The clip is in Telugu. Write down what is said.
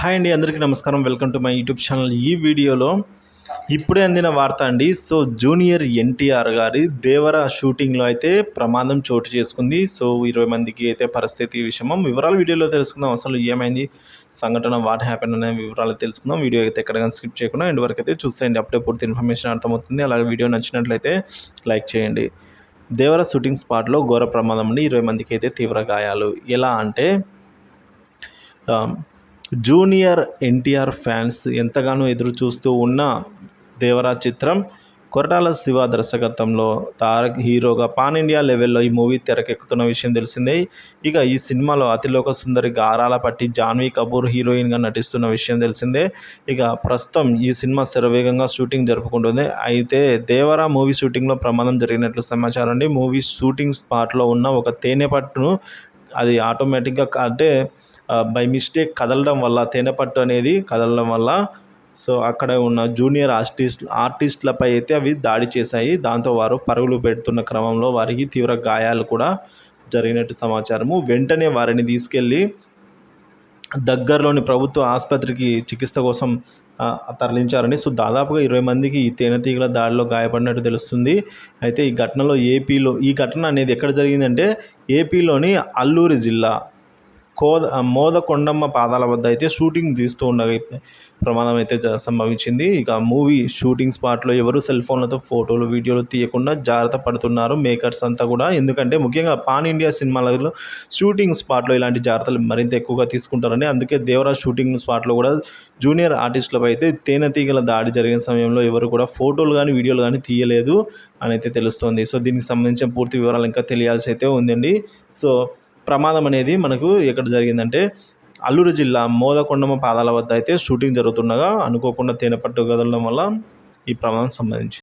హాయ్ అండి అందరికీ నమస్కారం. Welcome to my YouTube channel. ఈ వీడియోలో ఇప్పుడే అందిన వార్త అండి. సో జూనియర్ ఎన్టీఆర్ గారి దేవర షూటింగ్లో అయితే ప్రమాదం చోటు చేసుకుంది. సో ఇరవై మందికి అయితే పరిస్థితి విషయం వివరాలు వీడియోలో తెలుసుకుందాం. అసలు ఏమైంది? సంఘటన వాట్ హ్యాపెన్ అనే వివరాలు తెలుసుకుందాం. వీడియో అయితే ఎక్కడ స్కిప్ చేయకుండా ఎండ్ వరకు అయితే చూసేయండి. అప్పుడే పూర్తి ఇన్ఫర్మేషన్ అర్థమవుతుంది. అలాగే వీడియో నచ్చినట్లయితే లైక్ చేయండి. దేవర షూటింగ్ స్పాట్లో ఘోర ప్రమాదం అండి. ఇరవై మందికి అయితే తీవ్ర గాయాలు. ఎలా అంటే జూనియర్ ఎన్టీఆర్ ఫ్యాన్స్ ఎంతగానో ఎదురు చూస్తూ ఉన్న దేవరా చిత్రం కొరటాల శివ దర్శకత్వంలో తారక్ హీరోగా పాన్ ఇండియా లెవెల్లో ఈ మూవీ తెరకెక్కుతున్న విషయం తెలిసిందే. ఇక ఈ సినిమాలో అతిలోక సుందరి గారాల పట్టి జాన్వీ కపూర్ హీరోయిన్గా నటిస్తున్న విషయం తెలిసిందే. ఇక ప్రస్తుతం ఈ సినిమా శరవేగంగా షూటింగ్ జరుపుకుంటుంది. అయితే దేవరా మూవీ షూటింగ్లో ప్రమాదం జరిగినట్లు సమాచారం అండి. మూవీ షూటింగ్ స్పాట్లో ఉన్న ఒక తేనె పట్టును అది ఆటోమేటిక్గా అంటే బై మిస్టేక్ కదలడం వల్ల తేనెపట్టు అనేది కదలడం వల్ల సో అక్కడ ఉన్న జూనియర్ ఆర్టిస్ట్ ఆర్టిస్టులపై అయితే అవి దాడి చేశాయి. దాంతో వారు పరుగులు పెడుతున్న క్రమంలో వారికి తీవ్ర గాయాలు కూడా జరిగినట్టు సమాచారము. వెంటనే వారిని తీసుకెళ్ళి దగ్గరలోని ప్రభుత్వ ఆసుపత్రికి చికిత్స కోసం తరలించారని సో దాదాపుగా ఇరవై మందికి ఈ తేనెతీగల దాడిలో గాయపడినట్టు తెలుస్తుంది. అయితే ఈ ఘటనలో ఏపీలో ఈ ఘటన అనేది ఎక్కడ జరిగిందంటే ఏపీలోని అల్లూరి జిల్లా కోద మోదకొండమ్మ పాదాల వద్ద అయితే షూటింగ్ తీస్తూ ఉండగా ప్రమాదం అయితే జ- సంభవించింది. ఇక మూవీ షూటింగ్ స్పాట్లో ఎవరు సెల్ ఫోన్లతో ఫోటోలు వీడియోలు తీయకుండా జాగ్రత్త పడుతున్నారు మేకర్స్ అంతా కూడా. ఎందుకంటే ముఖ్యంగా పాన్ ఇండియా సినిమాలలో షూటింగ్ స్పాట్లో ఇలాంటి జాగ్రత్తలు మరింత ఎక్కువగా తీసుకుంటారని అందుకే దేవరాజ్ షూటింగ్ స్పాట్లో కూడా జూనియర్ ఆర్టిస్టులపై అయితే తేనెతీగల దాడి జరిగిన సమయంలో ఎవరు కూడా ఫోటోలు కానీ వీడియోలు కానీ తీయలేదు అని అయితే తెలుస్తోంది. సో దీనికి సంబంధించిన పూర్తి వివరాలు ఇంకా తెలియాల్సి అయితే ఉందండి. సో ప్రమాదం అనేది మనకు ఎక్కడ జరిగిందంటే అల్లూరు జిల్లా మోదకొండమ పాదాల వద్ద అయితే షూటింగ్ జరుగుతుండగా అనుకోకుండా తేనెపట్టు కదలడం వల్ల ఈ ప్రమాదం సంబంధించి